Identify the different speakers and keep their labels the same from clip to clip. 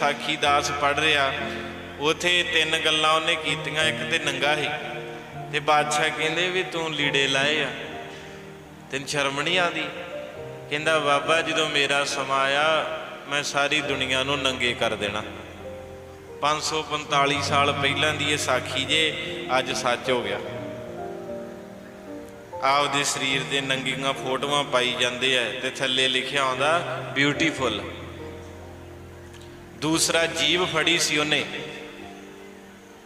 Speaker 1: ਸਾਖੀ ਦਾਸ ਪੜ ਰਿਹਾ? ਉਥੇ ਤਿੰਨ ਗੱਲਾਂ ਉਹਨੇ ਕੀਤੀਆਂ, ਇੱਕ ਤੇ ਨੰਗਾ ਸੀ। ਤੇ ਬਾਦਸ਼ਾਹ ਕਹਿੰਦੇ ਵੀ ਤੂੰ ਲੀੜੇ ਲਾਏ ਆ, ਤੈਨੂੰ ਸ਼ਰਮ ਨਹੀਂ ਆਦੀ ਕਹਿੰਦਾ, ਬਾਬਾ ਜਦੋਂ ਮੇਰਾ ਸਮਾਂ ਆਇਆ, ਮੈਂ ਸਾਰੀ ਦੁਨੀਆ ਨੂੰ ਨੰਗੇ ਕਰ ਦੇਣਾ। 545 ਸਾਲ ਪਹਿਲਾਂ ਦੀ ਇਹ ਸਾਖੀ ਜੇ, ਅੱਜ ਸੱਚ ਹੋ ਗਿਆ। ਆਪਦੇ ਸਰੀਰ ਦੇ ਨੰਗੀਆਂ ਫੋਟੋਆਂ ਪਾਈ ਜਾਂਦੇ ਆ ਤੇ ਥੱਲੇ ਲਿਖਿਆ ਆਉਂਦਾ ਬਿਊਟੀਫੁਲ ਦੂਸਰਾ ਜੀਵ ਫੜੀ ਸੀ ਉਹਨੇ।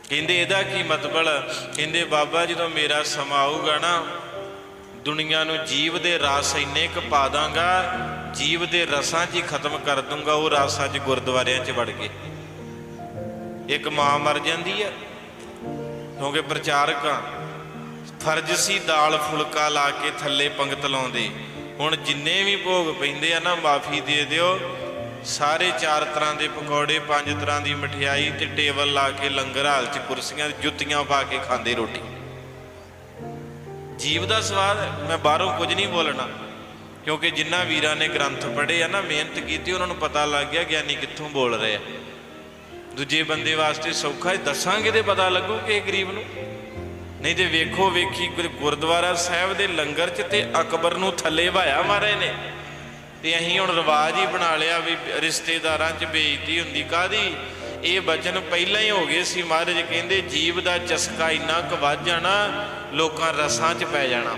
Speaker 1: ਕਹਿੰਦੇ, ਇਹਦਾ ਕੀ ਮਤਲਬ ਕਹਿੰਦੇ, ਬਾਬਾ, ਜਦੋਂ ਮੇਰਾ ਸਮਾਂ ਆਊਗਾ ਨਾ, ਦੁਨੀਆ ਨੂੰ ਜੀਵ ਦੇ ਰਸ ਇੰਨੇ ਕੁ ਪਾ ਦਾਂਗਾ, ਜੀਵ ਦੇ ਰਸਾਂ 'ਚ ਹੀ ਖਤਮ ਕਰ ਦੂੰਗਾ, ਉਹ ਰਸਾਂ 'ਚ ਗੁਰਦੁਆਰਿਆਂ 'ਚ ਵੜ ਕੇ। ਇੱਕ ਮਾਂ ਮਰ ਜਾਂਦੀ ਹੈ ਕਿਉਂਕਿ ਪ੍ਰਚਾਰਕ ਫਰਜ਼ ਸੀ ਦਾਲ ਫੁਲਕਾ ਲਾ ਕੇ ਥੱਲੇ ਪੰਗਤ ਲਾਉਂਦੇ। ਹੁਣ ਜਿੰਨੇ ਵੀ ਭੋਗ ਪੈਂਦੇ ਆ ਨਾ, ਮਾਫੀ ਦੇ ਦਿਓ। ਸਾਰੇ ਚਾਰ ਤਰ੍ਹਾਂ ਦੇ ਪਕੌੜੇ, ਪੰਜ ਤਰ੍ਹਾਂ ਦੀ ਮਠਿਆਈ ਤੇ ਟੇਬਲ ਲਾ ਕੇ ਲੰਗਰ ਹਾਲ 'ਚ ਕੁਰਸੀਆਂ, ਜੁੱਤੀਆਂ ਪਾ ਕੇ ਖਾਂਦੇ ਰੋਟੀ। ਜੀਵ ਦਾ ਸਵਾਦ, ਮੈਂ ਬਾਹਰੋਂ ਕੁਝ ਨਹੀਂ ਬੋਲਣਾ, ਕਿਉਂਕਿ ਜਿਨ੍ਹਾਂ ਵੀਰਾਂ ਨੇ ਗ੍ਰੰਥ ਪੜ੍ਹੇ ਆ ਨਾ, ਮਿਹਨਤ ਕੀਤੀ, ਉਹਨਾਂ ਨੂੰ ਪਤਾ ਲੱਗ ਗਿਆ ਗਿਆਨੀ ਕਿੱਥੋਂ ਬੋਲ ਰਹੇ ਆ। ਦੂਜੇ ਬੰਦੇ ਵਾਸਤੇ ਸੌਖਾ ਦੱਸਾਂਗੇ ਤੇ ਪਤਾ ਲੱਗੂ ਕਿ ਗਰੀਬ ਨੂੰ। ਨਹੀਂ ਤੇ ਵੇਖੋ ਵੇਖੀ ਗੁਰਦੁਆਰਾ ਸਾਹਿਬ ਦੇ ਲੰਗਰ 'ਚ ਤੇ ਅਕਬਰ ਨੂੰ ਥੱਲੇ ਵਾਇਆ ਮਾਰੇ ਨੇ। ਤੇ ਅਸੀਂ ਹੁਣ ਰਿਵਾਜ ਹੀ ਬਣਾ ਲਿਆ ਵੀ ਰਿਸ਼ਤੇਦਾਰਾਂ 'ਚ ਬੇਇੱਜ਼ਤੀ ਹੁੰਦੀ ਕਾਦੀ ਇਹ ਬਚਨ ਪਹਿਲਾਂ ਹੀ ਹੋ ਗਏ ਸੀ ਮਹਾਰਾਜ, ਕਹਿੰਦੇ ਜੀਵ ਦਾ ਚਸਕਾ ਇੰਨਾ ਕੁ ਵੱਧ ਜਾਣਾ, ਲੋਕਾਂ ਰਸਾਂ 'ਚ ਪੈ ਜਾਣਾ।